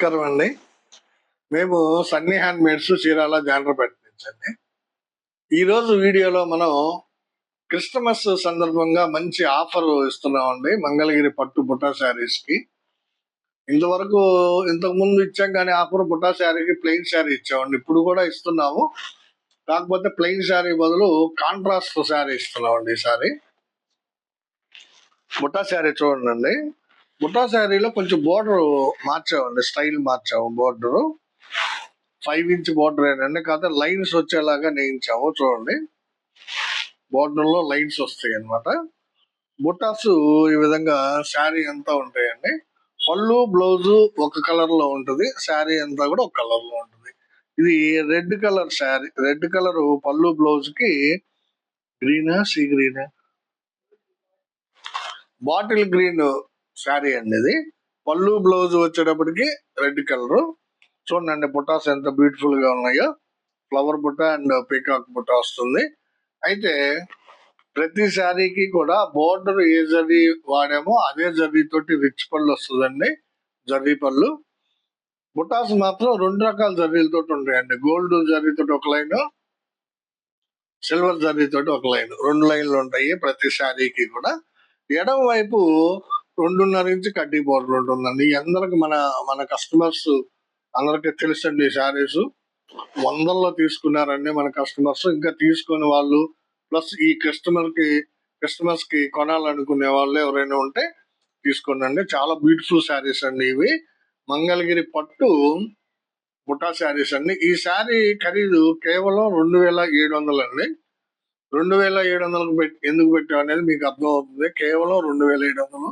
నమస్కారం అండి. మేము సన్నీ హ్యాండ్ మేడ్స్ చీరాల జాండర్ నుంచి అండి. ఈరోజు వీడియోలో మనం క్రిస్టమస్ సందర్భంగా మంచి ఆఫర్ ఇస్తున్నామండి. మంగళగిరి పట్టు బుట్టా శారీస్కి. ఇంతవరకు ఇంతకుముందు ఇచ్చాం కానీ ఆఫర్ బుట్టా శారీకి ప్లెయిన్ శారీ ఇచ్చామండి. ఇప్పుడు కూడా ఇస్తున్నాము. కాకపోతే ప్లెయిన్ శారీ బదులు కాంట్రాస్ట్ శారీ ఇస్తున్నామండి ఈసారి బుట్టా శారీ చూడండి బుట్టా శారీలో కొంచెం బోర్డర్ మార్చామండి స్టైల్ మార్చాము బోర్డర్ ఫైవ్ ఇంచ్ బోర్డర్ ఏంటంటే కాకపోతే లైన్స్ వచ్చేలాగా నేయించాము చూడండి. బోర్డర్లో లైన్స్ వస్తాయి అనమాట బుట్టాస్ ఈ విధంగా శారీ అంతా ఉంటాయండి. పళ్ళు బ్లౌజు ఒక కలర్లో ఉంటుంది శారీ అంతా కూడా ఒక కలర్లో ఉంటుంది. ఇది red colour sari red colour పళ్ళు బ్లౌజ్కి గ్రీనా సీ గ్రీనా బాటిల్ గ్రీన్ శారీ అండి ఇది పళ్ళు బ్లౌజ్ వచ్చేటప్పటికి రెడ్ కలర్ చూడండి బుట్టాస్ ఎంత బ్యూటిఫుల్గా ఉన్నాయో. ఫ్లవర్ బుట్ట అండ్ పీకాక్ బుట్ట వస్తుంది. అయితే ప్రతి శారీకి కూడా బోర్డర్ ఏ జరీ వాడామో అదే జరీ తోటి రిచ్ పళ్ళు వస్తుందండి. జరీ పళ్ళు. బుటాస్ మాత్రం రెండు రకాల జరీలతో ఉంటాయండి. గోల్డ్ జరీతో ఒక లైన్ సిల్వర్ జరీతో ఒక లైన్ రెండు లైన్లు ఉంటాయి ప్రతి శారీకి కూడా. ఎడమ వైపు రెండున్నర నుంచి కడ్డీ బోర్డర్ ఉంటుందండి. అందరికి మన మన కస్టమర్స్ అందరికి తెలుసండి శారీస్. వందల్లో తీసుకున్నారండి మన కస్టమర్స్. ఇంకా తీసుకుని వాళ్ళు ప్లస్ ఈ కస్టమర్కి కి కి కొనాలనుకునే వాళ్ళు ఎవరైనా ఉంటే తీసుకోండి చాలా బ్యూటిఫుల్ శారీస్ అండి ఇవి. మంగళగిరి పట్టు బుట్టా శారీస్ అండి. ఈ శారీ ఖరీదు కేవలం రెండు వేల ఏడు వందలు అండి. రెండు వేల ఏడు వందలకు పెట్టి ఎందుకు పెట్టాం అనేది మీకు అర్థం అవుతుంది కేవలం రెండు వేల ఏడు వందలు.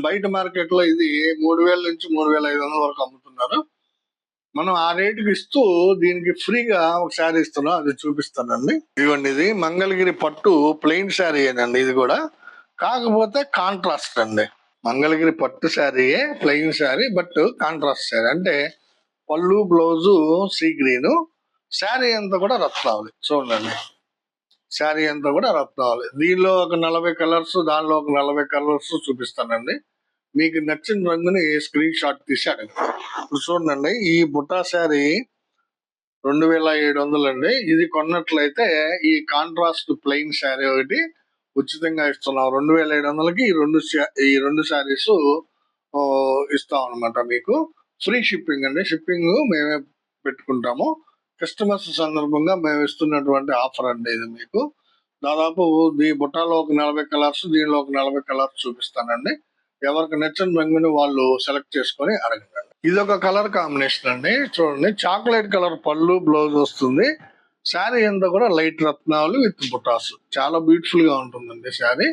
బయట మార్కెట్లో ఇది మూడు వేల నుంచి మూడు వేల ఐదు వందల వరకు అమ్ముతున్నారు. మనం ఆ రేటుకి ఇస్తూ దీనికి ఫ్రీగా ఒక శారీ ఇస్తున్నాం అది చూపిస్తానండి. ఇదిగోండి ఇది మంగళగిరి పట్టు ప్లెయిన్ శారీ అండి ఇది కూడా. కాకపోతే కాంట్రాస్ట్ అండి. మంగళగిరి పట్టు శారీయే plain sari but contrast sari. అంటే పళ్ళు బ్లౌజు సీ గ్రీన్. శారీ అంతా కూడా రత్నావళి. చూడండి. శారీ అంతా కూడా రత్నావళి దీనిలో ఒక నలభై కలర్స్ దానిలో ఒక నలభై కలర్స్ చూపిస్తానండి. మీకు నచ్చిన రంగుని స్క్రీన్ షాట్ తీసి అడగండి ఇప్పుడు చూడండి ఈ బుటా శారీ రెండు వేల ఏడు వందలు అండి ఇది కొన్నట్లయితే ఈ కాంట్రాస్ట్ ప్లెయిన్ శారీ ఒకటి ఉచితంగా ఇస్తున్నాం. రెండు వేల ఏడు వందలకి ఈ రెండు ఈ రెండు శారీస్ ఇస్తాం అనమాట మీకు. ఫ్రీ షిప్పింగ్ అండి. షిప్పింగ్ మేమే పెట్టుకుంటాము. క్రిస్టమస్ సందర్భంగా మేము ఇస్తున్నటువంటి ఆఫర్ అండి ఇది మీకు. దాదాపు దీ బుట్టాలో ఒక నలభై కలర్స్ దీనిలో ఒక నలభై కలర్స్ చూపిస్తానండి. ఎవరికి నచ్చిన రంగుని వాళ్ళు సెలెక్ట్ చేసుకొని అడగండి. ఇది ఒక కలర్ కాంబినేషన్ అండి. చూడండి చాక్లెట్ కలర్ పళ్ళు బ్లౌజ్ వస్తుంది. శారీ అంతా కూడా లైట్ రత్నాలు విత్ బుటాస్. చాలా బ్యూటిఫుల్గా ఉంటుందండి శారీ.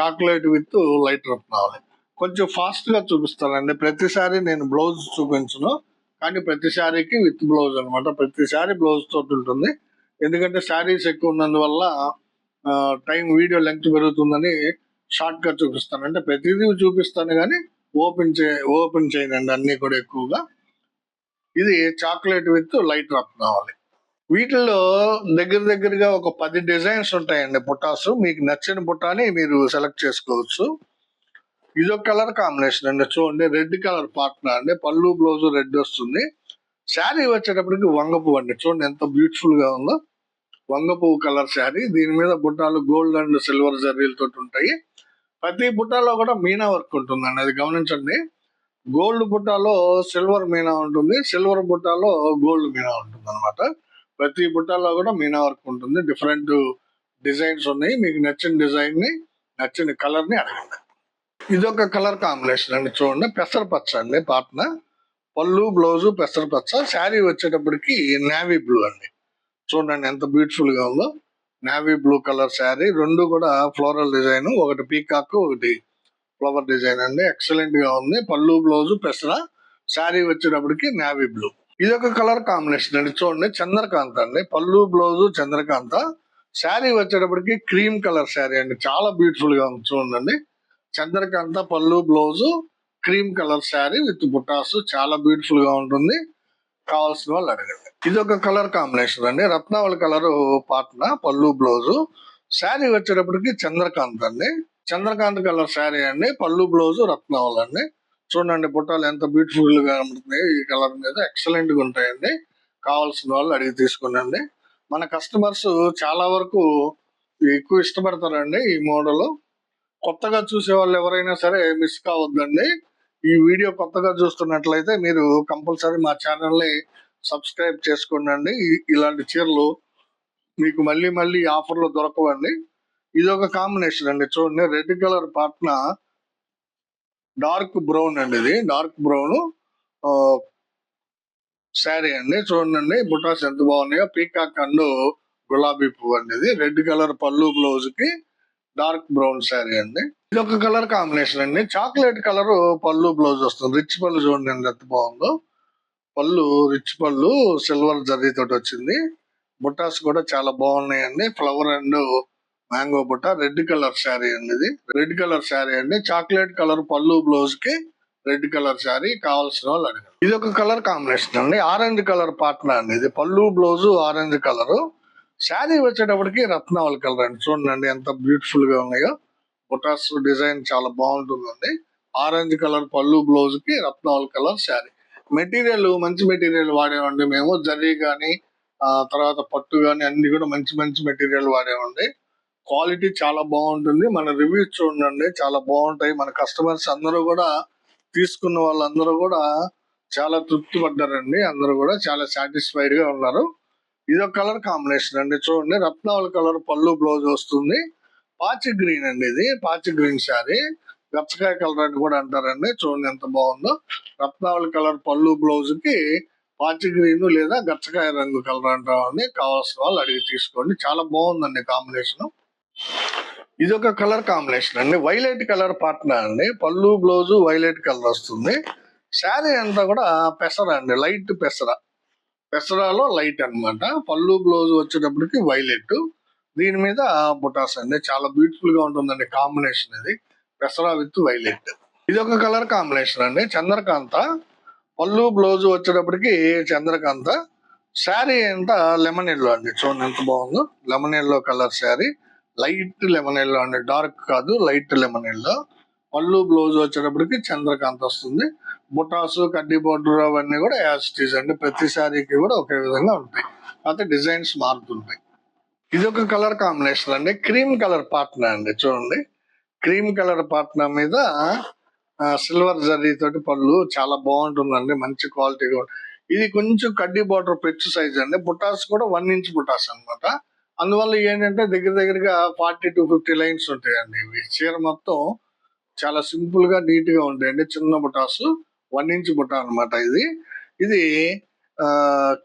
చాక్లెట్ విత్ లైట్ రత్నావళి కొంచెం ఫాస్ట్గా చూపిస్తానండి. ప్రతిసారి నేను బ్లౌజ్ చూపించను. కానీ ప్రతి శారీకి విత్ బ్లౌజ్ అనమాట ప్రతి శారీ బ్లౌజ్ తోటి ఉంటుంది. ఎందుకంటే శారీస్ ఎక్కువ ఉన్నందువల్ల టైం వీడియో లెంగ్త్ పెరుగుతుందని షార్ట్గా చూపిస్తాను. అంటే ప్రతిదీ చూపిస్తాను కానీ ఓపెన్ చే ఓపెన్ చేయనండి అన్ని కూడా ఎక్కువగా. ఇది చాక్లెట్ విత్ లైట్ రత్నావళి వీటిల్లో దగ్గర దగ్గరగా ఒక పది డిజైన్స్ ఉంటాయండి. బుట్టాస్ మీకు నచ్చిన పుట్టాని మీరు సెలెక్ట్ చేసుకోవచ్చు. ఇది ఒక కలర్ కాంబినేషన్ అండి. చూడండి రెడ్ కలర్ పార్ట్నర్ అండి. పళ్ళు బ్లౌజ్ రెడ్ వస్తుంది. శారీ వచ్చేటప్పటికి వంగపు అండి. చూడండి ఎంత బ్యూటిఫుల్గా ఉందో. వంగపువ్వు కలర్ శారీ. దీని మీద బుట్టాలు గోల్డ్ అండ్ సిల్వర్ జరీలతో ఉంటాయి. ప్రతి బుట్టాలో కూడా మీనా వర్క్ ఉంటుందండి. అది గమనించండి. గోల్డ్ బుట్టాలో సిల్వర్ మీనా ఉంటుంది. సిల్వర్ బుట్టాలో గోల్డ్ మీనా ఉంటుంది అనమాట ప్రతి బుట్టాలో కూడా మీనా వర్క్ ఉంటుంది. డిఫరెంట్ డిజైన్స్ ఉన్నాయి. మీకు నచ్చిన డిజైన్ని నచ్చిన కలర్ని అడగండి. ఇది ఒక కలర్ కాంబినేషన్ అండి. చూడండి పెసర పచ్చ అండి పాటన. పళ్ళు బ్లౌజ్ పెసర పచ్చ శారీ వచ్చేటప్పటికి నేవీ బ్లూ అండి. చూడండి ఎంత బ్యూటిఫుల్గా ఉందో. Navy blue colour sari. రెండు కూడా ఫ్లోరల్ డిజైన్. ఒకటి పీకాక్ ఒకటి ఫ్లవర్ డిజైన్ అండి. ఎక్సలెంట్గా ఉంది. పళ్ళు బ్లౌజ్ పెసర. శారీ వచ్చేటప్పటికి నేవీ బ్లూ. ఇది ఒక కలర్ కాంబినేషన్ అండి. చూడండి చంద్రకాంత అండి. పళ్ళు బ్లౌజ్ చంద్రకాంత. శారీ వచ్చేటప్పటికి క్రీమ్ కలర్ శారీ అండి. చాలా బ్యూటిఫుల్గా ఉంది. చూడండి. చంద్రకాంత పళ్ళు blouse cream colour sari with బుటాస్. చాలా బ్యూటిఫుల్గా ఉంటుంది. కావాల్సిన వాళ్ళు అడగండి. ఇది ఒక కలర్ కాంబినేషన్ అండి. రత్నావళి కలర్ పాటన పళ్ళు బ్లౌజ్. శారీ వచ్చేటప్పటికి చంద్రకాంత్ అండి. చంద్రకాంత్ కలర్ శారీ అండి. పళ్ళు బ్లౌజ్ రత్నావళి అండి. చూడండి బుట్టాలు ఎంత బ్యూటిఫుల్గా ఉంటుంది ఈ కలర్ మీద ఎక్సలెంట్గా ఉంటాయండి. కావాల్సిన వాళ్ళు అడిగి తీసుకునండి. మన కస్టమర్స్ చాలా వరకు ఎక్కువ ఇష్టపడతారండి ఈ మోడల్. కొత్తగా చూసే వాళ్ళు ఎవరైనా సరే మిస్ కావద్దండి. ఈ వీడియో కొత్తగా చూస్తున్నట్లయితే మీరు కంపల్సరీ మా ఛానల్ని సబ్స్క్రైబ్ చేసుకోండి ఇలాంటి చీరలు మీకు మళ్ళీ మళ్ళీ ఆఫర్లో దొరకవండి. ఇది ఒక కాంబినేషన్ అండి. చూడండి red colour Patna dark brown అండి ఇది. డార్క్ బ్రౌన్ శారీ అండి. చూడండి బుటాస్ ఎంత బాగున్నాయో. పీకాక్ అండ్ గులాబీ పువ్వు అండి ఇది. రెడ్ కలర్ పళ్ళు బ్లౌజ్కి డార్క్ బ్రౌన్ శారీ అండి. ఇది ఒక కలర్ కాంబినేషన్ అండి. చాక్లెట్ కలర్ పళ్ళు బ్లౌజ్ వస్తుంది. రిచ్ పళ్ళు చూడండి ఎంత బాగుందో. పళ్ళు రిచ్ పళ్ళు సిల్వర్ జరీ తోటి వచ్చింది. బుట్టాస్ కూడా చాలా బాగున్నాయండి ఫ్లవర్ అండ్ మ్యాంగో బుట్ట. రెడ్ కలర్ శారీ అండి ఇది. రెడ్ కలర్ శారీ అండి. చాక్లెట్ కలర్ పళ్ళు బ్లౌజ్కి రెడ్ కలర్ శారీ కావాల్సిన వాళ్ళు అడగండి. ఇది ఒక కలర్ కాంబినేషన్ అండి. ఆరెంజ్ కలర్ పాట్న అండి ఇది. పళ్ళు బ్లౌజ్ ఆరెంజ్ కలర్. శారీ వచ్చేటప్పటికి రత్నావళి కలర్ అండి. చూడండి ఎంత బ్యూటిఫుల్గా ఉన్నాయో. బుటాస్ డిజైన్ చాలా బాగుంటుందండి. ఆరెంజ్ కలర్ పళ్ళు బ్లౌజ్కి రత్నావళి కలర్ శారీ. మెటీరియల్ మంచి మెటీరియల్ వాడేవండి మేము. జరీ కానీ ఆ తర్వాత పట్టు కానీ అన్ని కూడా మంచి మంచి మెటీరియల్ వాడేవండి. క్వాలిటీ చాలా బాగుంటుంది. మన రివ్యూస్ చూడండి చాలా బాగుంటాయి. మన కస్టమర్స్ అందరూ కూడా తీసుకున్న వాళ్ళందరూ కూడా చాలా తృప్తి పడ్డారండి అందరూ కూడా చాలా సాటిస్ఫైడ్గా ఉన్నారు. ఇది ఒక కలర్ కాంబినేషన్ అండి. చూడండి రత్నాల కలర్ పళ్ళు బ్లౌజ్ వస్తుంది. పాచి గ్రీన్ అండి ఇది పాచి గ్రీన్ శారీ. గచ్చకాయ కలర్ అని కూడా అంటారండి. చూడండి ఎంత బాగుందో. రత్నావళి కలర్ పళ్ళు బ్లౌజ్కి పాచి గ్రీన్ లేదా గచ్చకాయ రంగు కలర్ అంటామండి కావాల్సిన వాళ్ళు అడిగి తీసుకోండి. చాలా బాగుందండి కాంబినేషన్. ఇది ఒక కలర్ కాంబినేషన్ అండి. వైలెట్ కలర్ పార్ట్నర్ అండి. పళ్ళు బ్లౌజ్ వైలెట్ కలర్ వస్తుంది. శారీ అంతా కూడా పెసర అండి. లైట్ పెసర. పెసరాలో లైట్ అన్నమాట. పళ్ళు బ్లౌజ్ వచ్చేటప్పటికి వైలెట్. దీని మీద బుటాస్ అండి. చాలా బ్యూటిఫుల్గా ఉంటుందండి కాంబినేషన్ ఇది పెసరా విత్ వైలెట్. ఇది ఒక కలర్ కాంబినేషన్ అండి. చంద్రకాంత. పళ్ళు బ్లౌజ్ వచ్చేటప్పటికి చంద్రకాంత. శారీ అంతా లెమన్ ఎల్లో అండి. చూడండి ఎంత బాగుందో. Lemon yellow colour sari. Light lemon yellow అండి. డార్క్ కాదు లైట్ లెమన్ ఎల్లో. పళ్ళు బ్లౌజ్ వచ్చేటప్పటికి చంద్రకాంత్ వస్తుంది. బుటాస్ కడ్డీ బోర్డర్ అవన్నీ కూడా యాసిటీస్ అండి. ప్రతి శారీకి కూడా ఒకే విధంగా ఉంటాయి. అయితే డిజైన్స్ మారుతుంటాయి. ఇది ఒక కలర్ కాంబినేషన్ అండి. క్రీమ్ కలర్ పాట్నా అండి. చూడండి. క్రీమ్ కలర్ పార్ట్నర్ మీద సిల్వర్ జరీ తోటి పళ్ళు చాలా బాగుంటుందండి. మంచి క్వాలిటీగా ఇది కొంచెం కడ్డీ బార్డర్ పెచ్చు సైజ్ అండి. బుటాస్ కూడా వన్ ఇంచ్ బుటాస్ అన్నమాట. అందువల్ల ఏంటంటే దగ్గర దగ్గరగా ఫార్టీ టు ఫిఫ్టీ లైన్స్ ఉంటాయండి ఇవి. చీర మొత్తం చాలా సింపుల్గా నీట్గా ఉంటాయండి. చిన్న బుటాస్ వన్ ఇంచ్ బుట్ట అన్నమాట ఇది. ఇది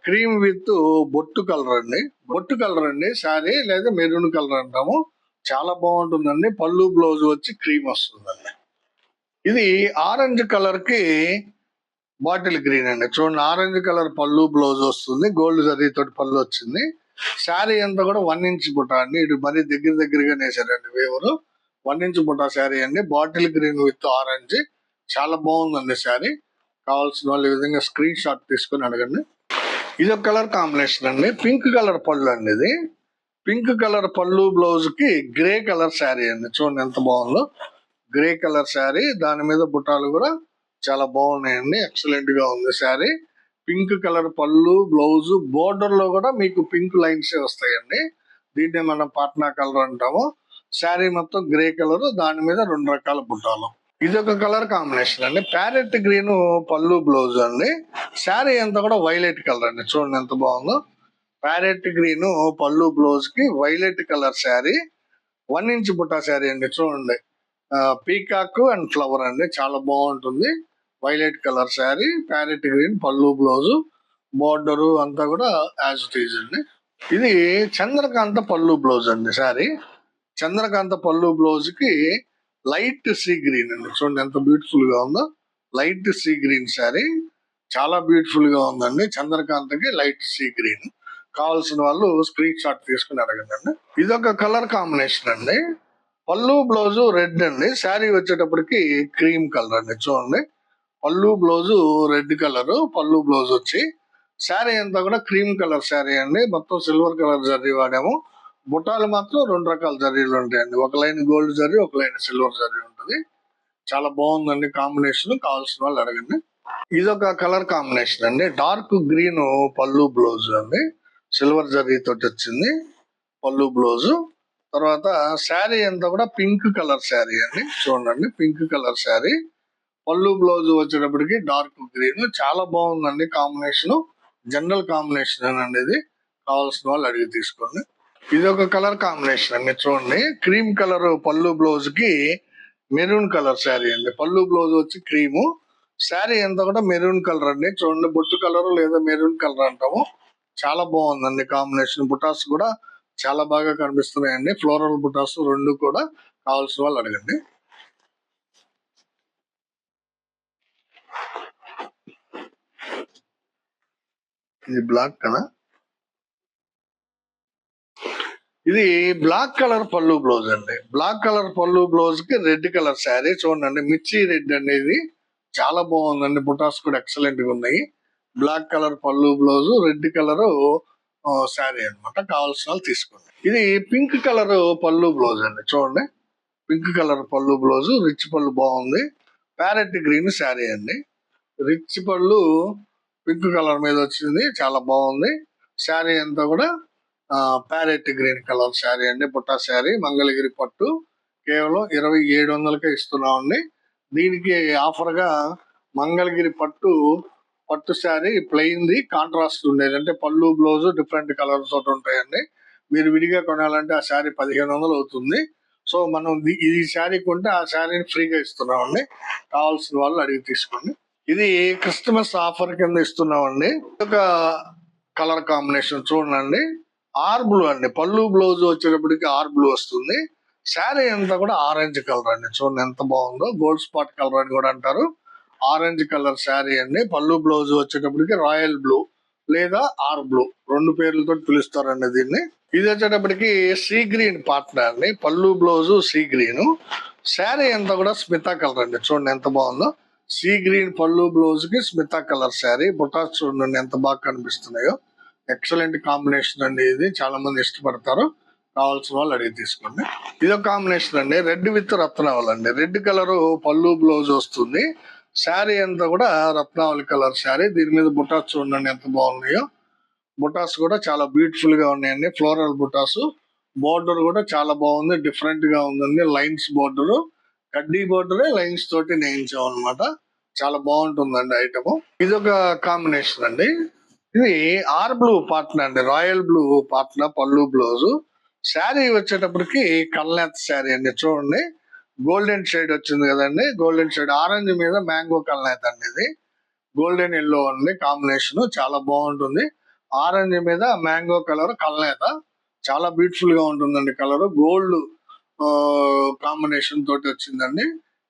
క్రీమ్ విత్ బొట్టు కలర్ అండి. బొట్టు కలర్ అండి శారీ లేదా మెరూన్ కలర్ అంటాము. చాలా బాగుంటుందండి. పళ్ళు బ్లౌజ్ వచ్చి క్రీమ్ వస్తుందండి. ఇది ఆరెంజ్ కలర్కి బాటిల్ గ్రీన్ అండి. చూడండి ఆరెంజ్ కలర్ పళ్ళు బ్లౌజ్ వస్తుంది. గోల్డ్ సరీ తోటి పళ్ళు వచ్చింది. శారీ అంతా కూడా వన్ ఇంచ్ బుట్ట అండి. ఇటు మరీ దగ్గర దగ్గరగా నేసారండి వేవరు. వన్ ఇంచ్ బుట్ట శారీ అండి. Bottle green with orange. చాలా బాగుందండి శారీ. కావాల్సిన వాళ్ళు ఈ విధంగా స్క్రీన్ షాట్ తీసుకొని అడగండి. ఇది ఒక కలర్ కాంబినేషన్ అండి. పింక్ కలర్ పళ్ళు అండి ఇది. పింక్ కలర్ పళ్ళు బ్లౌజ్కి గ్రే కలర్ శారీ అండి. చూడండి ఎంత బాగుందో. Grey colour sari. దాని మీద బుట్టాలు కూడా చాలా బాగున్నాయండి. ఎక్సలెంట్గా ఉంది శారీ. పింక్ కలర్ పళ్ళు బ్లౌజ్ బోర్డర్లో కూడా మీకు పింక్ లైన్స్ వస్తాయండి. దీన్నే మనం పాట్నా కలర్ అంటాము. శారీ మొత్తం గ్రే కలర్ దాని మీద రెండు రకాల బుట్టాలు ఇది ఒక కలర్ కాంబినేషన్ అండి. ప్యారెట్ గ్రీన్ పళ్ళు బ్లౌజ్ అండి. శారీ అంతా కూడా వైలెట్ కలర్ అండి. చూడండి ఎంత బాగుందో. ప్యారెట్ గ్రీన్ పళ్ళు బ్లౌజ్కి violet colour sari. One inch Butta sari అండి. చూడండి. పీకాక్ అండ్ ఫ్లవర్ అండి. చాలా బాగుంటుంది. Violet colour sari parrot green పళ్ళు బ్లౌజ్ బోర్డర్ అంతా కూడా యాజ్ ఇట్ ఈజ్ అండి. ఇది చంద్రకాంత పళ్ళు బ్లౌజ్ అండి శారీ. చంద్రకాంత పళ్ళు బ్లౌజ్కి లైట్ సీ గ్రీన్ అండి. చూడండి ఎంత బ్యూటిఫుల్గా ఉందో. Light sea green sari. చాలా బ్యూటిఫుల్గా ఉందండి. చంద్రకాంతకి లైట్ సీ గ్రీన్. కావాల్సిన వాళ్ళు స్క్రీన్ షాట్ తీసుకుని అడగండి. ఇది ఒక కలర్ కాంబినేషన్ అండి. పళ్ళు బ్లౌజ్ రెడ్ అండి. శారీ వచ్చేటప్పటికి క్రీమ్ కలర్ అండి. చూడండి. పళ్ళు బ్లౌజ్ రెడ్ కలర్. పళ్ళు బ్లౌజ్ వచ్చి శారీ అంతా కూడా క్రీమ్ కలర్ శారీ అండి. మొత్తం సిల్వర్ కలర్ జరీ వాడాము. బుట్టాలు మాత్రం రెండు రకాల జరీలు ఉంటాయండి. ఒక లైన్ గోల్డ్ జరీ ఒక లైన్ సిల్వర్ జరీ ఉంటుంది. చాలా బాగుందండి కాంబినేషన్. కావాల్సిన వాళ్ళు అడగండి. ఇది ఒక కలర్ కాంబినేషన్ అండి. డార్క్ గ్రీన్ పళ్ళు బ్లౌజ్ అండి. సిల్వర్ జరీ తోటి వచ్చింది. పళ్ళు బ్లౌజ్. తర్వాత శారీ అంతా కూడా పింక్ కలర్ శారీ అండి. చూడండి పింక్ కలర్ శారీ. పళ్ళు బ్లౌజ్ వచ్చేటప్పటికి డార్క్ గ్రీన్. చాలా బాగుందండి కాంబినేషన్. జనరల్ కాంబినేషన్ అండి ఇది. కావాల్సిన వాళ్ళు అడిగి తీసుకోండి. ఇది ఒక కలర్ కాంబినేషన్ అండి. చూడండి. క్రీమ్ కలర్ పళ్ళు బ్లౌజ్కి మెరూన్ కలర్ శారీ అండి. పళ్ళు బ్లౌజ్ వచ్చి క్రీము. శారీ అంతా కూడా మెరూన్ కలర్ అండి. చూడండి బొట్టు కలర్ లేదా మెరూన్ కలర్ అంటాము. చాలా బాగుందండి కాంబినేషన్. బుటాస్ కూడా చాలా బాగా కనిపిస్తున్నాయండి. ఫ్లోరల్ బుటాస్ రెండు కూడా కావాల్సిన వాళ్ళు అడగండి. ఇది బ్లాక్ కదా? ఇది బ్లాక్ కలర్ పళ్ళు బ్లౌజ్ అండి. బ్లాక్ కలర్ పళ్ళు బ్లౌజ్కి రెడ్ కలర్ శారీ చూడండి. మిర్చి రెడ్ అనేది చాలా బాగుందండి. బుటాస్ కూడా ఎక్సలెంట్గా ఉన్నాయి. బ్లాక్ కలర్ పళ్ళు బ్లౌజ్ రెడ్ కలర్ శారీ అన్నమాట. కావాల్సిన వాళ్ళు తీసుకోండి. ఇది పింక్ కలర్ పళ్ళు బ్లౌజ్ అండి. చూడండి. పింక్ కలర్ పళ్ళు బ్లౌజ్ రిచ్ పళ్ళు బాగుంది. ప్యారెట్ గ్రీన్ శారీ అండి. రిచ్ పళ్ళు పింక్ కలర్ మీద వచ్చింది. చాలా బాగుంది. శారీ అంతా కూడా ప్యారెట్ గ్రీన్ కలర్ శారీ అండి బుట్టా శారీ మంగళగిరి పట్టు. కేవలం ఇరవై ఏడు వందలకే ఇస్తున్నామండి. దీనికి ఆఫర్గా మంగళగిరి పట్టు పట్టు శారీ ప్లెయిన్ది కాంట్రాస్ట్ ఉండేది. అంటే పళ్ళు బ్లౌజ్ డిఫరెంట్ కలర్స్ తోటి ఉంటాయండి. మీరు విడిగా కొనాలంటే ఆ శారీ పదిహేను వందలు అవుతుంది. సో మనం ఈ శారీ కొంటే ఆ శారీని ఫ్రీగా ఇస్తున్నామండి. కావాల్సిన వాళ్ళు అడిగి తీసుకోండి. ఇది క్రిస్టమస్ ఆఫర్ కింద ఇస్తున్నామండి. ఒక కలర్ కాంబినేషన్ చూడండి. ఆర్ బ్లూ అండి. పళ్ళు బ్లౌజ్ వచ్చేటప్పటికి ఆర్ బ్లూ వస్తుంది. శారీ అంతా కూడా ఆరెంజ్ కలర్ అండి. చూడండి ఎంత బాగుందో. గోల్డ్ స్పాట్ కలర్ అని కూడా అంటారు. ఆరెంజ్ కలర్ శారీ అండి. పళ్ళు బ్లౌజ్ వచ్చేటప్పటికి రాయల్ బ్లూ లేదా ఆర్ బ్లూ. రెండు పేర్లతో పిలుస్తారండి దీన్ని. ఇది వచ్చేటప్పటికి సీ గ్రీన్ పార్ట్నర్ అండి. పళ్ళు బ్లౌజ్ సీ గ్రీన్. శారీ అంతా కూడా స్మితా కలర్ అండి. చూడండి ఎంత బాగుందో. సీ గ్రీన్ పళ్ళు బ్లౌజ్కి స్మితా కలర్ శారీ. బుటాస్ చూడండి ఎంత బాగా కనిపిస్తున్నాయో. ఎక్సలెంట్ కాంబినేషన్ అండి ఇది. చాలా మంది ఇష్టపడతారు. కావాల్సిన వాళ్ళు అడిగి తీసుకోండి. ఇది ఒక కాంబినేషన్ అండి. రెడ్ విత్ రత్నావళి అండి. రెడ్ కలర్ పళ్ళు బ్లౌజ్ వస్తుంది. శారీ అంతా కూడా రత్నావళి కలర్ శారీ దీని మీద బుటాస్ చూడండి ఎంత బాగున్నాయో. బుటాస్ కూడా చాలా బ్యూటిఫుల్గా ఉన్నాయండి. ఫ్లోరల్ బుటాస్. బోర్డర్ కూడా చాలా బాగుంది. డిఫరెంట్గా ఉందండి. లైన్స్ బోర్డర్ కడ్డీ బోర్డర్ లైన్స్ తోటి నేయించాం అనమాట చాలా బాగుంటుందండి ఐటమ్ ఇది ఒక కాంబినేషన్ అండి. ఇది ఆర్ బ్లూ పాటన అండి. రాయల్ బ్లూ పాటన పళ్ళు బ్లౌజ్ శారీ వచ్చేటప్పటికి కల్నేత్ శారీ అండి. చూడండి. గోల్డెన్ షేడ్ వచ్చింది కదండి. గోల్డెన్ షేడ్ ఆరెంజ్ మీద మ్యాంగో కల్నాథ్ అండి ఇది. గోల్డెన్ ఎల్లో అండి. కాంబినేషన్ చాలా బాగుంటుంది. ఆరెంజ్ మీద మ్యాంగో కలర్ కల్నేత చాలా బ్యూటిఫుల్గా ఉంటుందండి కలర్ గోల్డ్ కాంబినేషన్ తోటి వచ్చిందండి.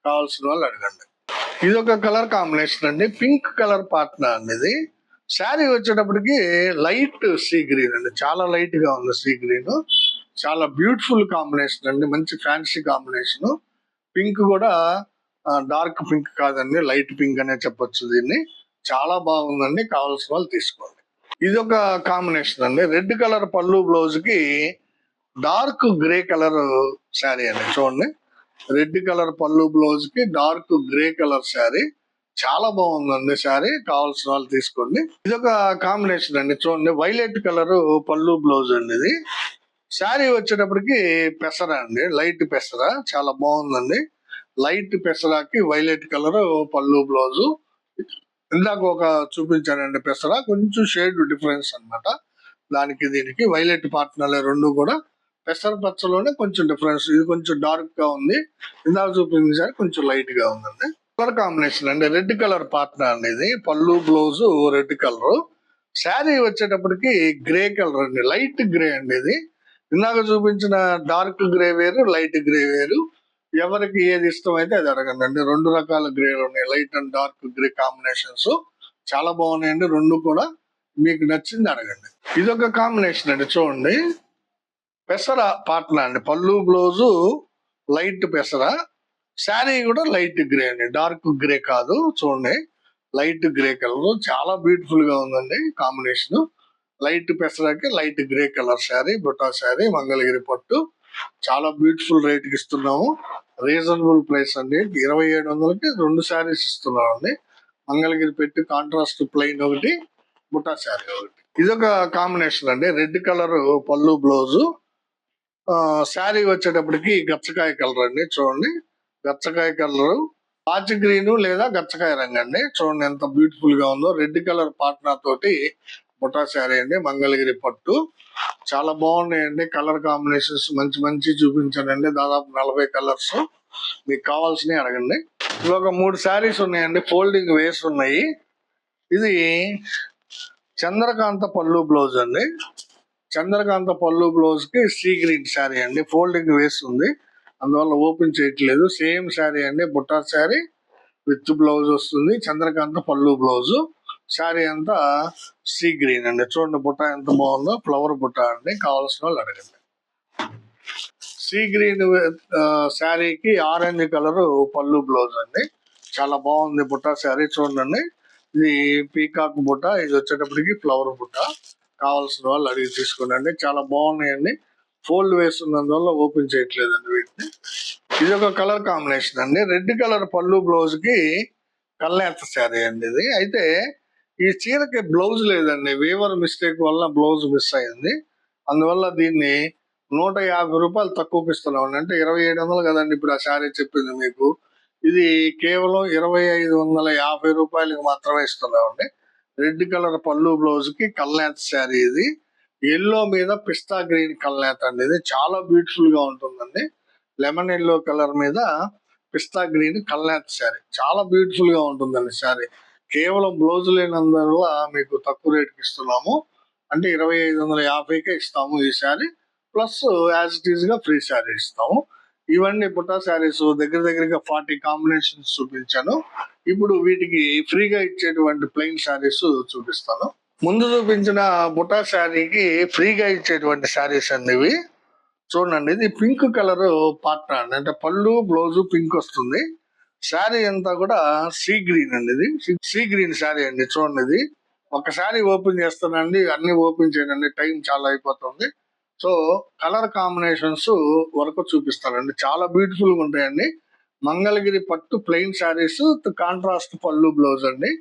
కావాల్సిన వాళ్ళు అడగండి. ఇది ఒక కలర్ కాంబినేషన్ అండి. పింక్ కలర్ పార్ట్నర్ అండి ఇది. శారీ వచ్చేటప్పటికి లైట్ సీ గ్రీన్ అండి. చాలా లైట్గా ఉంది సీ గ్రీన్. చాలా బ్యూటిఫుల్ కాంబినేషన్ అండి. మంచి ఫ్యాన్సీ కాంబినేషన్. పింక్ కూడా డార్క్ పింక్ కాదండి. లైట్ పింక్ అనే చెప్పొచ్చు దీన్ని. చాలా బాగుందండి. కావాల్సిన వాళ్ళు తీసుకోండి. ఇది ఒక కాంబినేషన్ అండి. రెడ్ కలర్ పళ్ళు బ్లౌజ్కి డార్క్ గ్రే కలర్ శారీ అండి. చూడండి. రెడ్ కలర్ పళ్ళు బ్లౌజ్కి డార్క్ గ్రే కలర్ శారీ. చాలా బాగుందండి శారీ. కావాల్సిన వాళ్ళు తీసుకోండి. ఇది ఒక కాంబినేషన్ అండి. చూడండి వైలెట్ కలర్ పళ్ళు బ్లౌజ్ అండి ఇది. శారీ వచ్చేటప్పటికి పెసర అండి. లైట్ పెసర. చాలా బాగుందండి. లైట్ పెసరాకి వైలెట్ కలర్ పళ్ళు బ్లౌజు ఇందాక ఒక చూపించానండి పెసర. కొంచెం షేడ్ డిఫరెన్స్ అన్నమాట. దానికి దీనికి వైలెట్ పార్ట్నర్ రెండు కూడా. పెసర పచ్చలోనే కొంచెం డిఫరెన్స్ ఇది కొంచెం డార్క్గా ఉంది. ఇందాక చూపించారు కొంచెం లైట్గా ఉందండి. కలర్ కాంబినేషన్ అండి. రెడ్ కలర్ పాత్ర అండి ఇది పళ్ళు బ్లౌజ్ రెడ్ కలర్. శారీ వచ్చేటప్పటికి గ్రే కలర్ అండి. లైట్ గ్రే అండి ఇది. ఇందాక చూపించిన డార్క్ గ్రే వేరు లైట్ గ్రే వేరు. ఎవరికి ఏది ఇష్టం అయితే అది అడగండి అండి రెండు రకాల గ్రేలు ఉన్నాయి. Light and dark grey combinations. చాలా బాగున్నాయండి. రెండు కూడా మీకు నచ్చింది అడగండి. ఇది ఒక కాంబినేషన్ అండి. చూడండి. పెసర పార్ట్నర్ అండి. పళ్ళు బ్లౌజు లైట్ పెసర. శారీ కూడా లైట్ గ్రే అండి. డార్క్ గ్రే కాదు చూడండి. Light grey colour. చాలా బ్యూటిఫుల్గా ఉందండి కాంబినేషన్. లైట్ పెసరాకి లైట్ గ్రే కలర్ శారీ బుటా శారీ మంగళగిరి పట్టు. చాలా బ్యూటిఫుల్ రేట్కి ఇస్తున్నాము. రీజనబుల్ ప్రైస్ అండి. ఇరవై ఏడు వందలకి రెండు శారీస్ ఇస్తున్నామండి. మంగళగిరి పెట్టి కాంట్రాస్ట్ ప్లెయిన్ ఒకటి బుటా శారీ ఒకటి. ఇదొక కాంబినేషన్ అండి. రెడ్ కలర్ పళ్ళు బ్లౌజు. శారీ వచ్చేటప్పటికి గచ్చకాయ కలర్ అండి చూడండి. గచ్చకాయ కలర్. పాచి గ్రీన్ లేదా గచ్చకాయ రంగు అండి. చూడండి ఎంత బ్యూటిఫుల్గా ఉందో. రెడ్ కలర్ పాట్నా తోటి బుటా శారీ అండి. మంగళగిరి పట్టు. చాలా బాగున్నాయండి. కలర్ కాంబినేషన్స్ మంచి మంచి చూపించానండి దాదాపు నలభై కలర్స్ మీకు కావాల్సినవి అడగండి. ఇవి ఒక మూడు శారీస్ ఉన్నాయండి. ఫోల్డింగ్ వేస్ ఉన్నాయి. ఇది చంద్రకాంత పళ్ళు బ్లౌజ్ అండి. చంద్రకాంత పళ్ళు బ్లౌజ్కి సీ గ్రీన్ శారీ అండి. ఫోల్డింగ్ వేస్తుంది అందువల్ల ఓపెన్ చేయట్లేదు. సేమ్ శారీ అండి. బుట్టా శారీ విత్ బ్లౌజ్ వస్తుంది. చంద్రకాంత పళ్ళు బ్లౌజు. శారీ అంతా సీ గ్రీన్ అండి. చూడండి బుట్ట ఎంత బాగుందో. ఫ్లవర్ బుట్ట అండి. కావాల్సిన వాళ్ళు అడగండి. సీ గ్రీన్ శారీకి ఆరెంజ్ కలర్ పళ్ళు బ్లౌజ్ అండి. చాలా బాగుంది బుట్ట శారీ. చూడండి. ఇది పీకాక్ బుట్ట. ఇది వచ్చేటప్పటికి ఫ్లవర్ బుట్ట. కావాల్సిన వాళ్ళు అడిగి తీసుకోండి. చాలా బాగున్నాయండి. ఫోల్డ్ వేస్తున్నందువల్ల ఓపెన్ చేయట్లేదండి వీటిని. ఇది ఒక కలర్ కాంబినేషన్ అండి. రెడ్ కలర్ పళ్ళు బ్లౌజ్కి కల్నేత శారీ అండి ఇది. అయితే ఈ చీరకి బ్లౌజ్ లేదండి. వీవర్ మిస్టేక్ వల్ల బ్లౌజ్ మిస్ అయింది. అందువల్ల దీన్ని నూట యాభై రూపాయలు తక్కువకి ఇస్తున్నాం అంటే ఇరవై ఏడు వందలు కదండి ఇప్పుడు ఆ శారీ చెప్పింది మీకు. ఇది కేవలం ఇరవై ఐదు వందల యాభై రూపాయలకి మాత్రమే ఇస్తున్నామండి. రెడ్ కలర్ పళ్ళు బ్లౌజ్కి కల్నేత శారీ ఇది. ఎల్లో మీద పిస్తా గ్రీన్ కల్నేత అనేది చాలా బ్యూటిఫుల్గా ఉంటుందండి. లెమన్ ఎల్లో కలర్ మీద పిస్తా గ్రీన్ కల్నేత శారీ. చాలా బ్యూటిఫుల్గా ఉంటుందండి శారీ. కేవలం బ్లౌజ్ లేనందువల్ల మీకు తక్కువ రేటుకి ఇస్తున్నాము. అంటే ఇరవై ఐదు వందల యాభైకే ఇస్తాము ఈ శారీ. ప్లస్ యాజ్ ఇట్ ఈస్గా ఫ్రీ శారీ ఇస్తాము. ఇవన్నీ పుట్టా శారీస్ దగ్గర దగ్గరగా ఫార్టీ కాంబినేషన్స్ చూపించాను. ఇప్పుడు వీటికి ఫ్రీగా ఇచ్చేటువంటి ప్లెయిన్ శారీస్ చూపిస్తాను. ముందు చూపించిన బుటా శారీకి ఫ్రీగా ఇచ్చేటువంటి శారీస్ అండి ఇవి. చూడండి ఇది పింక్ కలర్ పార్ట్ అండి. అంటే పళ్ళు బ్లౌజ్ పింక్ వస్తుంది. శారీ అంతా కూడా సీ గ్రీన్ అండి ఇది. సీ గ్రీన్ శారీ అండి చూడండి ఇది. ఒక శారీ ఓపెన్ చేస్తానండి అన్ని ఓపెన్ చేయండి టైం చాలా అయిపోతుంది. సో కలర్ కాంబినేషన్స్ వరకు చూపిస్తానండి. చాలా బ్యూటిఫుల్గా ఉంటాయండి. మంగళగిరి పట్టు ప్లెయిన్ శారీస్ కాంట్రాస్ట్ పళ్ళు బ్లౌజ్ అండి.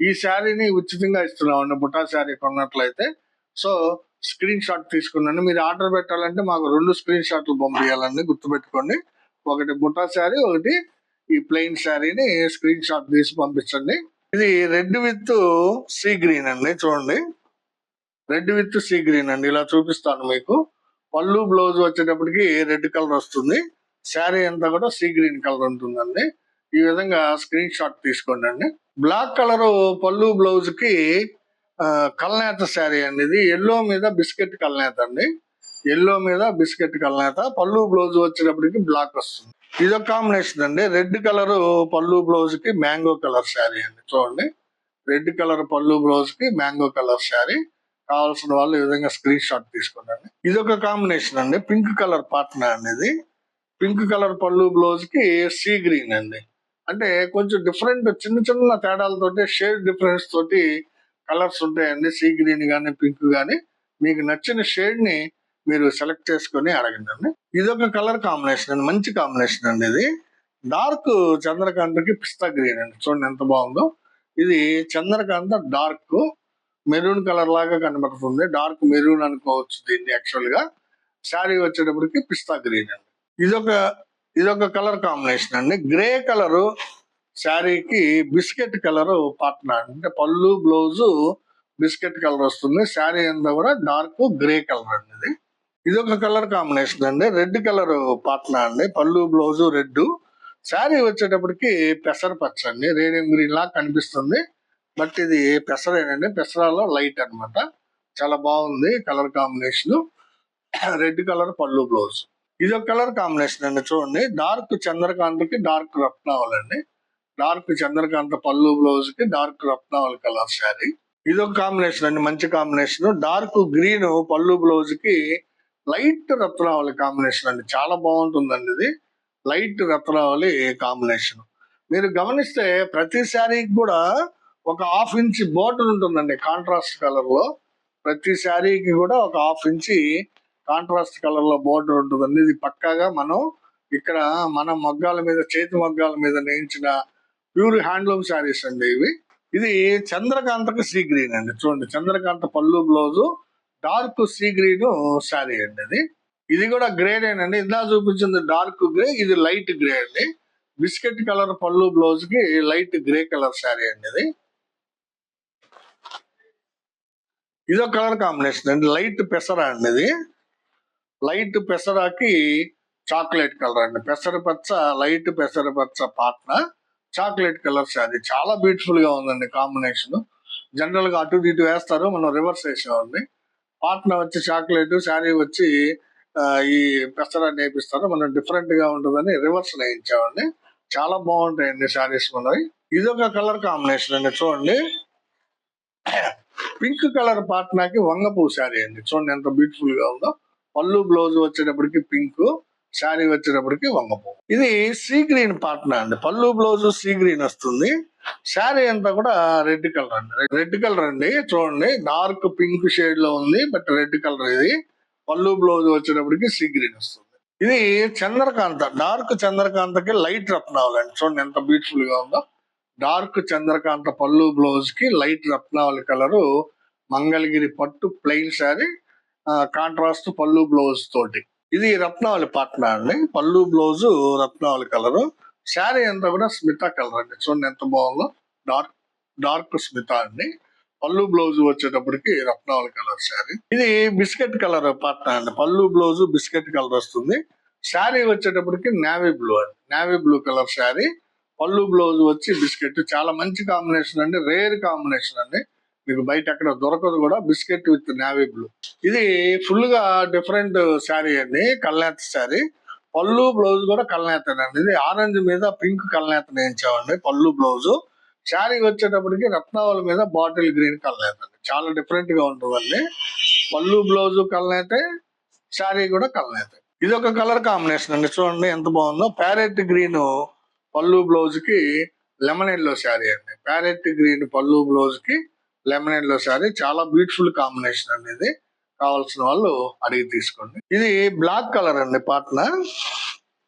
ఈ శారీని ఉచితంగా ఇస్తున్నామండి బుటా శారీ కొన్నట్లయితే. సో స్క్రీన్ షాట్ తీసుకున్నాను. మీరు ఆర్డర్ పెట్టాలంటే మాకు రెండు స్క్రీన్ షాట్లు పంపించాలండి గుర్తుపెట్టుకోండి. ఒకటి బుటా శారీ ఒకటి ఈ ప్లెయిన్ శారీని స్క్రీన్ షాట్ తీసి పంపించండి. ఇది రెడ్ విత్ సీ గ్రీన్ అండి చూడండి. రెడ్ విత్ సీ గ్రీన్ అండి ఇలా చూపిస్తాను మీకు. పళ్ళు బ్లౌజ్ వచ్చేటప్పటికి రెడ్ కలర్ వస్తుంది. శారీ అంతా కూడా సీ గ్రీన్ కలర్ ఉంటుందండి. ఈ విధంగా స్క్రీన్ షాట్ తీసుకోండి అండి. బ్లాక్ కలర్ పళ్ళు బ్లౌజ్కి కల్నేత శారీ అనేది ఎల్లో మీద బిస్కెట్ కల్నేత అండి. ఎల్లో మీద బిస్కెట్ కల్నేత పళ్ళు బ్లౌజ్ వచ్చేటప్పటికి బ్లాక్ వస్తుంది. ఇదొక కాంబినేషన్ అండి. రెడ్ కలర్ పళ్ళు బ్లౌజ్కి మ్యాంగో కలర్ శారీ అండి. చూడండి. రెడ్ కలర్ పళ్ళు బ్లౌజ్కి మ్యాంగో కలర్ శారీ కావాల్సిన వాళ్ళు ఈ విధంగా స్క్రీన్ షాట్ తీసుకోండి ఇది ఒక కాంబినేషన్ అండి. పింక్ కలర్ పార్ట్నర్ అనేది. పింక్ కలర్ పళ్ళు బ్లౌజ్కి సీ గ్రీన్ అండి. అంటే కొంచెం డిఫరెంట్ చిన్న చిన్న తేడాలతోటి షేడ్ డిఫరెన్స్ తోటి కలర్స్ ఉంటాయండి. సీ గ్రీన్ కానీ పింక్ కానీ మీకు నచ్చిన షేడ్ని మీరు సెలెక్ట్ చేసుకొని అడగండి. అండి ఇది ఒక కలర్ కాంబినేషన్ అండి. మంచి కాంబినేషన్ అండి ఇది. డార్క్ చంద్రకాంతకి పిస్తా గ్రీన్ అండి. చూడండి ఎంత బాగుందో. ఇది చంద్రకాంత డార్క్ మెరూన్ కలర్ లాగా కనబడుతుంది. డార్క్ మెరూన్ అనుకోవచ్చు దీన్ని యాక్చువల్గా శారీ వచ్చేటప్పటికి పిస్తా గ్రీన్ అండి. ఇదొక ఇది ఒక కలర్ కాంబినేషన్ అండి. గ్రే కలర్ శారీకి బిస్కెట్ కలర్ పార్ట్నర్ అంటే పళ్ళు బ్లౌజ్ బిస్కెట్ కలర్ వస్తుంది. శారీ అంతా కూడా డార్క్ గ్రే కలర్ అండి ఇది. ఇది ఒక కలర్ కాంబినేషన్ అండి. రెడ్ కలర్ పార్ట్నర్ అండి. పళ్ళు బ్లౌజ్ రెడ్ శారీ వచ్చేటప్పటికి పెసర పచ్చ అండి. రేడియం గ్రీన్ లాగా కనిపిస్తుంది. బట్ ఇది పెసరేనండి. పెసరాలో లైట్ అన్నమాట. చాలా బాగుంది కలర్ కాంబినేషన్. రెడ్ కలర్ పళ్ళు బ్లౌజ్. ఇది ఒక కలర్ కాంబినేషన్ అండి చూడండి. డార్క్ చంద్రకాంతకి డార్క్ రత్నావల్ అండి. డార్క్ చంద్రకాంత పళ్ళు బ్లౌజ్కి డార్క్ రత్నావల్ కలర్ శారీ. ఇది ఒక కాంబినేషన్ అండి మంచి కాంబినేషన్. డార్క్ గ్రీన్ పళ్ళు బ్లౌజ్కి లైట్ రత్నావళి కాంబినేషన్ అండి. చాలా బాగుంటుందండి ఇది. లైట్ రత్నావళి కాంబినేషన్. మీరు గమనిస్తే ప్రతి శారీకి కూడా ఒక హాఫ్ ఇంచ్ బోర్డర్ ఉంటుందండి కాంట్రాస్ట్ కలర్లో ప్రతి శారీకి కూడా ఒక హాఫ్ ఇంచి కాంట్రాస్ట్ కలర్లో బోర్డర్ ఉంటుందండి. ఇది పక్కాగా మనం ఇక్కడ మన మగ్గాల మీద చేతి మగ్గాల మీద నేయించిన ప్యూర్ హ్యాండ్లూమ్ శారీస్ అండి ఇవి. ఇది చంద్రకాంతకు సీ గ్రీన్ అండి. చూడండి చంద్రకాంత పళ్ళు blouse dark sea green sari అండి ఇది. ఇది కూడా గ్రేడేనండి ఇందా చూపించింది డార్క్ గ్రే ఇది లైట్ గ్రే అండి. బిస్కెట్ కలర్ పళ్ళు బ్లౌజ్కి లైట్ గ్రే కలర్ శారీ అండి ఇది. ఇదో కలర్ కాంబినేషన్ అండి. లైట్ పెసర అండి ఇది. లైట్ పెసరాకి చాక్లెట్ కలర్ అండి. పెసర పచ్చ లైట్ పెసర పచ్చ పాట్న చాక్లెట్ కలర్ శారీ చాలా బ్యూటిఫుల్గా ఉందండి కాంబినేషన్. జనరల్గా అటు ఇటు వేస్తారు మనం రివర్స్ వేసామండి పాట్న వచ్చి చాక్లెట్ శారీ వచ్చి ఈ పెసర నేపిస్తారు. మనం డిఫరెంట్గా ఉంటుందని రివర్స్ నేయించామండి చాలా బాగుంటాయండి శారీస్ మనవి. ఇదొక కలర్ కాంబినేషన్ అండి చూడండి. పింక్ కలర్ పాట్నాకి వంగపూ శారీ అండి. చూడండి ఎంత బ్యూటిఫుల్గా ఉందో. పళ్ళు బ్లౌజ్ వచ్చేటప్పటికి పింక్ శారీ వచ్చేటప్పటికి వంగపు ఇది సీ గ్రీన్ పాట్నా అండి. పళ్ళు బ్లౌజ్ సీ గ్రీన్ వస్తుంది. శారీ అంతా కూడా రెడ్ కలర్ అండి. రెడ్ కలర్ అండి. చూడండి డార్క్ పింక్ షేడ్లో ఉంది బట్ రెడ్ కలర్ ఇది. పళ్ళు బ్లౌజ్ వచ్చేటప్పటికి సీ గ్రీన్ వస్తుంది. ఇది చంద్రకాంత డార్క్ చంద్రకాంతకి లైట్ రత్నావళి అండి. చూడండి ఎంత బ్యూటిఫుల్గా ఉందో. డార్క్ చంద్రకాంత పళ్ళు బ్లౌజ్కి లైట్ రత్నావళి కలరు మంగళగిరి పట్టు ప్లెయిన్ శారీ. కాంట్రాస్ట్ పళ్ళు బ్లౌజ్ తోటి. ఇది రత్నావళి పాట్నా అండి. పళ్ళు బ్లౌజ్ రత్నావళి కలరు. శారీ అంతా కూడా స్మిత కలర్ అండి. చూడండి ఎంత బాగుందో. డార్క్ డార్క్ స్మిత అండి. పళ్ళు బ్లౌజ్ వచ్చేటప్పటికి రత్నావళి కలర్ శారీ. ఇది బిస్కెట్ కలర్ పాట్నా అండి. పళ్ళు బ్లౌజ్ బిస్కెట్ కలర్ వస్తుంది. శారీ వచ్చేటప్పటికి నావీ బ్లూ అండి. Navy blue colour sari. పళ్ళు బ్లౌజ్ వచ్చి బిస్కెట్. చాలా మంచి కాంబినేషన్ అండి. రేర్ కాంబినేషన్ అండి. మీకు బయట ఎక్కడ దొరకదు కూడా బిస్కెట్ విత్ నావీ బ్లూ. ఇది ఫుల్గా డిఫరెంట్ శారీ అండి కల్నేత శారీ. పళ్ళు బ్లౌజ్ కూడా కల్నేతనండి. ఇది ఆరెంజ్ మీద పింక్ కల్నేత వేయించామండి పళ్ళు బ్లౌజు. శారీ వచ్చేటప్పటికి రత్నావళి మీద బాటిల్ గ్రీన్ కల్నేత అండి. చాలా డిఫరెంట్గా ఉంటుందండి పళ్ళు బ్లౌజ్ కల్నేతే శారీ కూడా కల్నేతే. ఇది ఒక కలర్ కాంబినేషన్ అండి. చూడండి ఎంత బాగుందో. ప్యారెట్ గ్రీన్ పళ్ళు బ్లౌజ్కి లెమన్ ఎల్లో శారీ అండి. ప్యారెట్ గ్రీన్ పళ్ళు బ్లౌజ్కి లెమన్ ఎల్లో శారీ చాలా బ్యూటిఫుల్ కాంబినేషన్ అండి ఇది కావాల్సిన వాళ్ళు అడిగి తీసుకోండి. ఇది బ్లాక్ కలర్ అండి పాట్న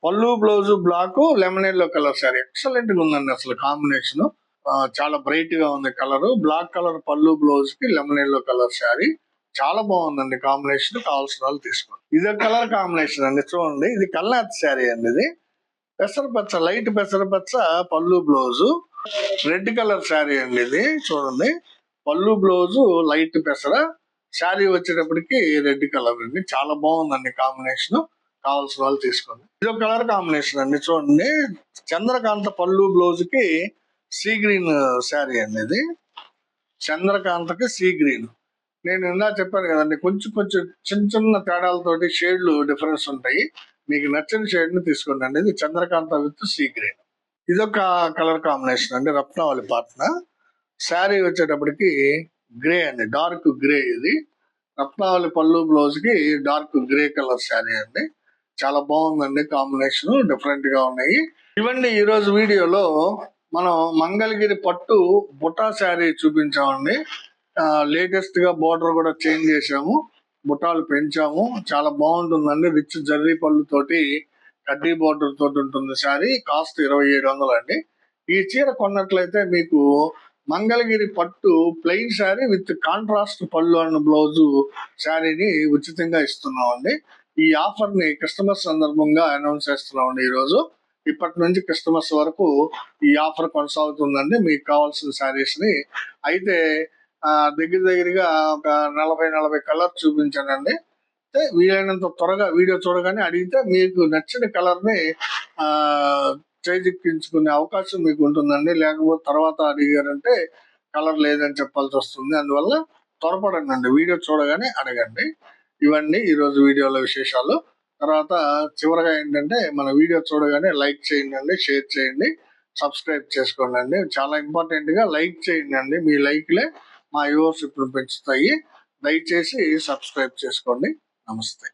పళ్ళు blouse black lemon yellow colour sari ఎక్సలెంట్గా ఉందండి అసలు కాంబినేషన్ చాలా బ్రైట్గా ఉంది కలర్ బ్లాక్ కలర్ పళ్ళు బ్లౌజ్కి లెమన్ ఎల్లో కలర్ శారీ చాలా బాగుందండి కాంబినేషన్ కావాల్సిన వాళ్ళు తీసుకోండి. ఇది కలర్ కాంబినేషన్ అండి. చూడండి. ఇది కల్నాథ్ శారీ అండి ఇది. పెసరపచ్చ లైట్ పెసరపచ్చ పళ్ళు బ్లౌజు రెడ్ కలర్ శారీ అండి ఇది. చూడండి. పళ్ళు బ్లౌజు లైట్ పెసర శారీ వచ్చేటప్పటికి రెడ్ కలర్ అండి. చాలా బాగుందండి కాంబినేషన్. కావాల్సిన వాళ్ళు తీసుకోండి. ఇది ఒక కలర్ కాంబినేషన్ అండి చూడండి. చంద్రకాంత పళ్ళు బ్లౌజ్కి సీ గ్రీన్ శారీ అండి ఇది. చంద్రకాంతకి సీ గ్రీన్. నేను ఇందా చెప్పాను కదండి కొంచెం కొంచెం చిన్న చిన్న తేడాలతోటి షేడ్లు డిఫరెన్స్ ఉంటాయి. మీకు నచ్చిన షేడ్ని తీసుకోండి అండి. ఇది చంద్రకాంత విత్ సీ గ్రీన్. ఇదొక కలర్ కాంబినేషన్ అండి రత్నావళి పాట్న. శారీ వచ్చేటప్పటికి గ్రే అండి డార్క్ గ్రే ఇది. రత్నావళి పళ్ళు బ్లౌజ్కి డార్క్ గ్రే కలర్ శారీ అండి. చాలా బాగుందండి కాంబినేషన్ డిఫరెంట్గా ఉన్నాయి. ఇవన్నీ ఈరోజు వీడియోలో మనం మంగళగిరి పట్టు బుటా శారీ చూపించామండి. లేటెస్ట్గా బోర్డర్ కూడా చేంజ్ చేసాము బుటాలు పెంచాము. చాలా బాగుంటుందండి రిచ్ జర్రీ పళ్ళు తోటి కడ్డీ బోర్డర్ తోటి ఉంటుంది శారీ కాస్ట్ ఇరవై ఏడు వందలు అండి ఈ చీర కొన్నట్లయితే మీకు మంగళగిరి పట్టు ప్లెయిన్ శారీ విత్ కాంట్రాస్ట్ పళ్ళు అన్న బ్లౌజు శారీని ఉచితంగా ఇస్తున్నామండి. ఈ ఆఫర్ని క్రిస్టమస్ సందర్భంగా అనౌన్స్ చేస్తున్నామండి ఈరోజు. ఇప్పటి నుంచి క్రిస్టమస్ వరకు ఈ ఆఫర్ కొనసాగుతుందండి. మీకు కావాల్సిన శారీస్ని అయితే దగ్గర దగ్గరగా ఒక నలభై నలభై కలర్ చూపించానండి. అయితే వీలైనంత త్వరగా వీడియో చూడగానే అడిగితే మీకు నచ్చిన కలర్ని చేజిక్కించుకునే అవకాశం మీకు ఉంటుందండి లేకపోతే తర్వాత అడిగారంటే కలర్ లేదని చెప్పాల్సి వస్తుంది. అందువల్ల త్వరపడండి. వీడియో చూడగానే అడగండి. ఇవన్నీ ఈరోజు వీడియోలో విశేషాలు. తర్వాత చివరగా ఏంటంటే మన వీడియో చూడగానే లైక్ చేయండి షేర్ చేయండి సబ్స్క్రైబ్ చేసుకోండి. చాలా ఇంపార్టెంట్గా లైక్ చేయండి. మీ లైక్లే మా వ్యూవర్స్ ఇప్పుడు పెంచుతాయి. దయచేసి సబ్స్క్రైబ్ చేసుకోండి. నమస్తే.